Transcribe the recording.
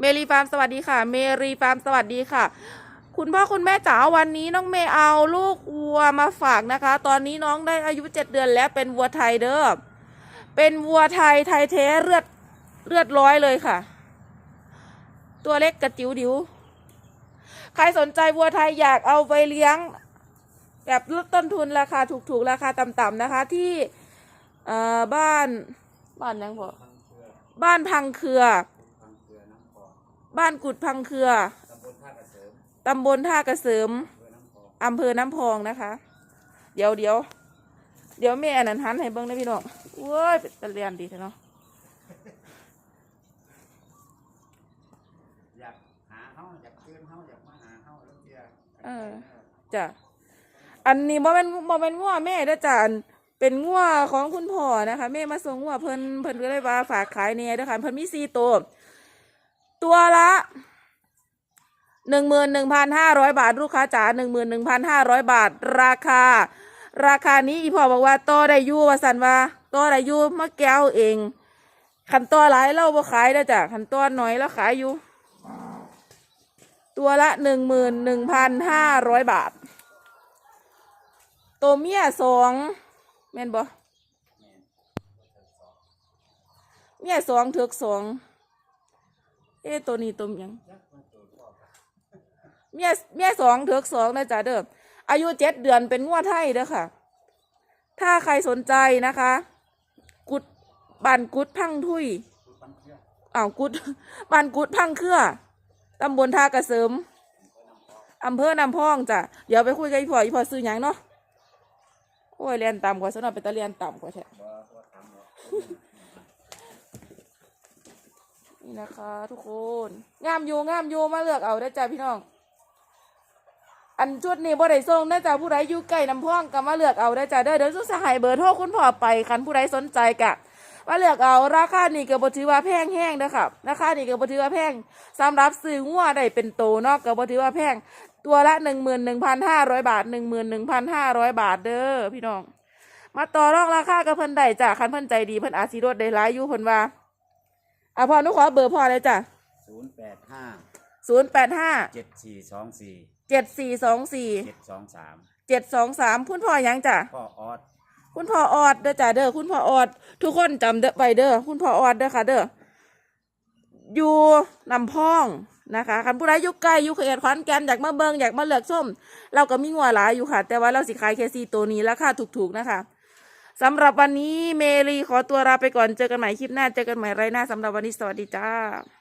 เมรีฟาร์มสวัสดีค่ะ เมรีฟาร์มสวัสดีค่ะ คุณพ่อคุณแม่จ๋าวันนี้น้องเมย์เอาลูกวัวมาฝากนะคะ ตอนนี้น้องได้อายุเจ็ดเดือนแล้วเป็นวัวไทยเด้อเป็นวัวไทยไทยเทเลือดเลือดร้อยเลยค่ะ ตัวเล็กกระจิ๋วดิวใครสนใจวัวไทยอยากเอาไปเลี้ยง แบบลดต้นทุนราคาถูกๆ ราคาต่ำๆนะคะที่บ้านบ้านยังพอบ้านพังเครือ บ้านกุดพังเครือ ตำบลท่ากระเสริมอำเภอน้ำพองนะคะ เดี๋ยวเดี๋ยวเดี๋ยวแม่อันนั้นหันให้เบิ้งนะพี่น้องโว้ยเป็นตะเลียนดีเถอะเนาะอยากหาเฮาอยากเชิญเฮาอยากมาหาเฮาแล้วเจียเออจ้ะอันนี้บ่เป็นบ่เป็นงัวแม่เด้อจ้ะอันเป็นงัวของคุณพ่อนะคะแม่มาส่งงัวเพิ่นเพิ่นก็เลยว่าฝากขายเนี่ยเด้อค่ะเพิ่นมีสี่ตัว ตัวละหนึ่งหมื่นหนึ่งพันห้าร้อยบาท ลูกค้าจ๋าหนึ่งหมื่นหนึ่งพันห้าร้อยบาท ราคา ราคานี้อีพ่อบอกว่าต่อได้ยู่ว่าสันว่าต่อได้ยู่มาแก้วเองขันตัวหลายเราบ่ขายแล้จ้ะขันตัวน้อยแล้วขายอยู่ ตัวละหนึ่งหมื่นหนึ่งพันห้าร้อยบาท ตัวเมียสองแม่นบ่เมียสองเถือกสอง เอ๊ตัวนี้ตัวยังเมียเมียสองเถือกสองนะจ๊ะเด้ออายุเจ็ดเดือนเป็นงวดไทยเด้อค่ะ ถ้าใครสนใจนะคะ กุดบันกุดพังทุยอ้าวกุดบันกุดพังเครือตำบลท่ากระเสริมอำเภอนำพองจ้ะเดี๋ยวไปคุยกับอีพ่ออีพ่อซื้อหยังเนาะโอ้ยเรียนต่ำกว่าสนอเป็นตะเรียนต่ำกว่าแท้บ่ นี่นะคะ ทุกคน งามอยู่งามอยู่มาเลือกเอาได้จ้ะพี่น้อง อันชุดนี้บ่ได้ส่งได้จ้ะผู้ใดอยู่ใกล้น้ำพ่องก็มาเลือกเอาได้จ้ะเด้อเดี๋ยวสุสหายเบอร์โทรคุณพ่อไปคันผู้ใดสนใจกะมาเลือกเอาราคานี่ก็บ่ถือว่าแพงแห้งเด้อครับราคานี่ก็บ่ถือว่าแพงสำหรับซื้องัวได้เป็นโตเนาะก็บ่ถือว่าแพงตัวละ11,500บาท11,500บาทเด้อพี่น้อง มาต่อรองราคากับเพิ่นได้จ้ะคันเพิ่นใจดีเพิ่นอาจสิลดได้หลายอยู่เพิ่นว่า อะพ่อหนูขอเบอร์พ่อเลยจ้ะศูนย์แปดห้าศูนย์แปดห้าเจ็ดสี่สองสี่เจ็ดสี่สองสี่เจ็ดสองสามเจ็ดสองสามคุณพ่อหยังจ้ะ พ่อออสคุณพ่อออดเด้อจ้ะเด้อคุณพ่อออด ทุกคนจำเด้อไปเด้อคุณพ่อออดเด้อค่ะเด้ออยู่ลำพองนะคะคันผู้ใดอยู่ใกล้อยู่เขตขอนแก่นอยากมาเบิงอยากมาเลือกส้ม เราก็มีงัวหลายอยู่ค่ะ แต่ว่าเราสิขายแค่สี่ตัวนี้ราคาถูกๆนะคะ สำหรับวันนี้เมลีขอตัวลาไปก่อนเจอกันใหม่คลิปหน้าเจอกันใหม่ไรหน้าสำหรับวันนี้สวัสดีจ้า